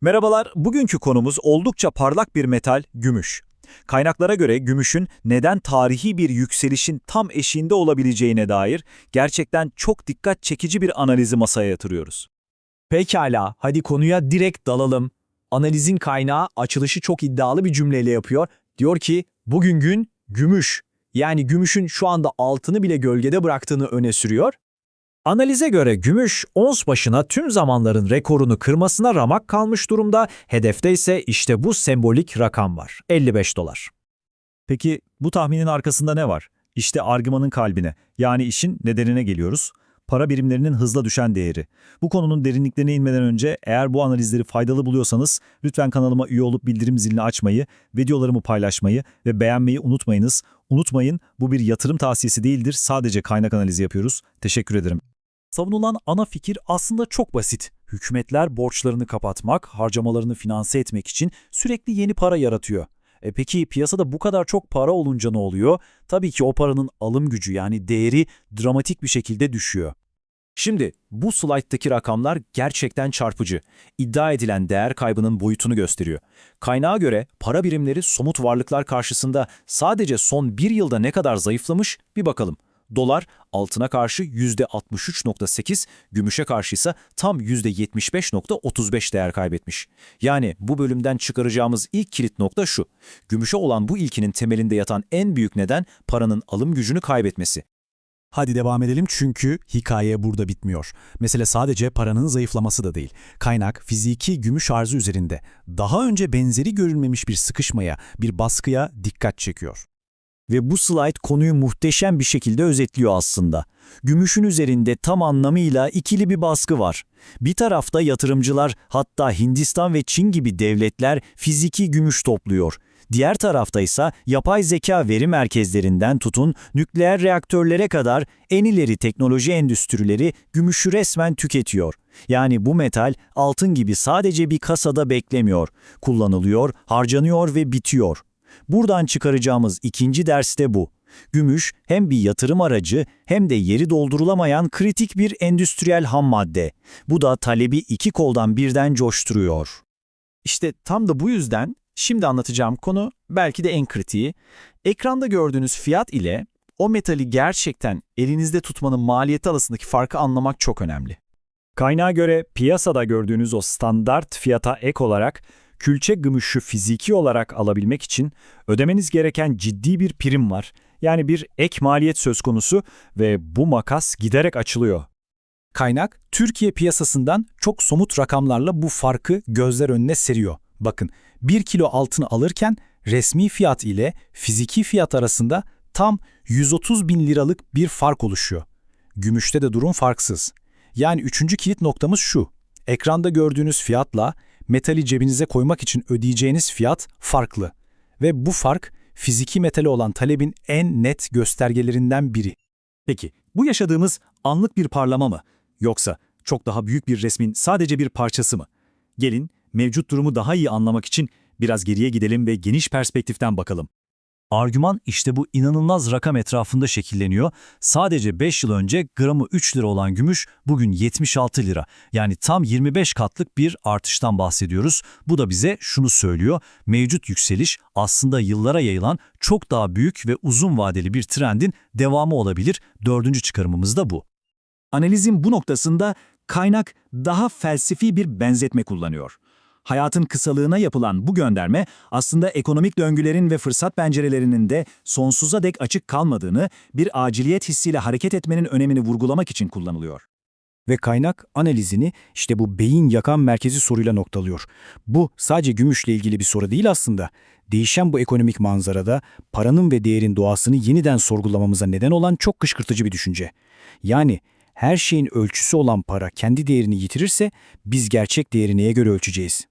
Merhabalar, bugünkü konumuz oldukça parlak bir metal, gümüş. Kaynaklara göre gümüşün neden tarihi bir yükselişin tam eşiğinde olabileceğine dair gerçekten çok dikkat çekici bir analizi masaya yatırıyoruz. Pekala, hadi konuya direkt dalalım. Analizin kaynağı açılışı çok iddialı bir cümleyle yapıyor. Diyor ki, bugün gün gümüş. Yani gümüşün şu anda altını bile gölgede bıraktığını öne sürüyor. Analize göre gümüş ons başına tüm zamanların rekorunu kırmasına ramak kalmış durumda, hedefte ise işte bu sembolik rakam var, 55 dolar. Peki bu tahminin arkasında ne var? İşte argümanın kalbine, yani işin nedenine geliyoruz. Para birimlerinin hızla düşen değeri. Bu konunun derinliklerine inmeden önce eğer bu analizleri faydalı buluyorsanız lütfen kanalıma üye olup bildirim zilini açmayı, videolarımı paylaşmayı ve beğenmeyi unutmayınız. Unutmayın bu bir yatırım tavsiyesi değildir, sadece kaynak analizi yapıyoruz. Teşekkür ederim. Savunulan ana fikir aslında çok basit. Hükümetler borçlarını kapatmak, harcamalarını finanse etmek için sürekli yeni para yaratıyor. E peki piyasada bu kadar çok para olunca ne oluyor? Tabii ki o paranın alım gücü yani değeri dramatik bir şekilde düşüyor. Şimdi bu slayttaki rakamlar gerçekten çarpıcı. İddia edilen değer kaybının boyutunu gösteriyor. Kaynağa göre para birimleri somut varlıklar karşısında sadece son bir yılda ne kadar zayıflamış bir bakalım. Dolar altına karşı %63.8, gümüşe karşı ise tam %75.35 değer kaybetmiş. Yani bu bölümden çıkaracağımız ilk kilit nokta şu. Gümüşe olan bu ilkinin temelinde yatan en büyük neden paranın alım gücünü kaybetmesi. Hadi devam edelim çünkü hikaye burada bitmiyor. Mesele sadece paranın zayıflaması da değil. Kaynak fiziki gümüş arzı üzerinde daha önce benzeri görülmemiş bir sıkışmaya, bir baskıya dikkat çekiyor. Ve bu slide konuyu muhteşem bir şekilde özetliyor aslında. Gümüşün üzerinde tam anlamıyla ikili bir baskı var. Bir tarafta yatırımcılar hatta Hindistan ve Çin gibi devletler fiziki gümüş topluyor. Diğer tarafta ise yapay zeka veri merkezlerinden tutun nükleer reaktörlere kadar en ileri teknoloji endüstrileri gümüşü resmen tüketiyor. Yani bu metal altın gibi sadece bir kasada beklemiyor. Kullanılıyor, harcanıyor ve bitiyor. Buradan çıkaracağımız ikinci ders de bu. Gümüş hem bir yatırım aracı hem de yeri doldurulamayan kritik bir endüstriyel ham madde. Bu da talebi iki koldan birden coşturuyor. İşte tam da bu yüzden şimdi anlatacağım konu belki de en kritiği. Ekranda gördüğünüz fiyat ile o metali gerçekten elinizde tutmanın maliyeti arasındaki farkı anlamak çok önemli. Kaynağa göre piyasada gördüğünüz o standart fiyata ek olarak külçe gümüşü fiziki olarak alabilmek için ödemeniz gereken ciddi bir prim var. Yani bir ek maliyet söz konusu ve bu makas giderek açılıyor. Kaynak Türkiye piyasasından çok somut rakamlarla bu farkı gözler önüne seriyor. Bakın 1 kilo altın alırken resmi fiyat ile fiziki fiyat arasında tam 130 bin liralık bir fark oluşuyor. Gümüşte de durum farksız. Yani üçüncü kilit noktamız şu. Ekranda gördüğünüz fiyatla metali cebinize koymak için ödeyeceğiniz fiyat farklı. Ve bu fark fiziki metale olan talebin en net göstergelerinden biri. Peki bu yaşadığımız anlık bir parlama mı? Yoksa çok daha büyük bir resmin sadece bir parçası mı? Gelin mevcut durumu daha iyi anlamak için biraz geriye gidelim ve geniş perspektiften bakalım. Argüman işte bu inanılmaz rakam etrafında şekilleniyor. Sadece 5 yıl önce gramı 3 lira olan gümüş bugün 76 lira. Yani tam 25 katlık bir artıştan bahsediyoruz. Bu da bize şunu söylüyor. Mevcut yükseliş aslında yıllara yayılan çok daha büyük ve uzun vadeli bir trendin devamı olabilir. Dördüncü çıkarımımız da bu. Analizin bu noktasında kaynak daha felsefi bir benzetme kullanıyor. Hayatın kısalığına yapılan bu gönderme aslında ekonomik döngülerin ve fırsat pencerelerinin de sonsuza dek açık kalmadığını, bir aciliyet hissiyle hareket etmenin önemini vurgulamak için kullanılıyor. Ve kaynak analizini işte bu beyin yakan merkezi soruyla noktalıyor. Bu sadece gümüşle ilgili bir soru değil aslında. Değişen bu ekonomik manzarada paranın ve değerin doğasını yeniden sorgulamamıza neden olan çok kışkırtıcı bir düşünce. Yani her şeyin ölçüsü olan para kendi değerini yitirirse biz gerçek değeri neye göre ölçeceğiz?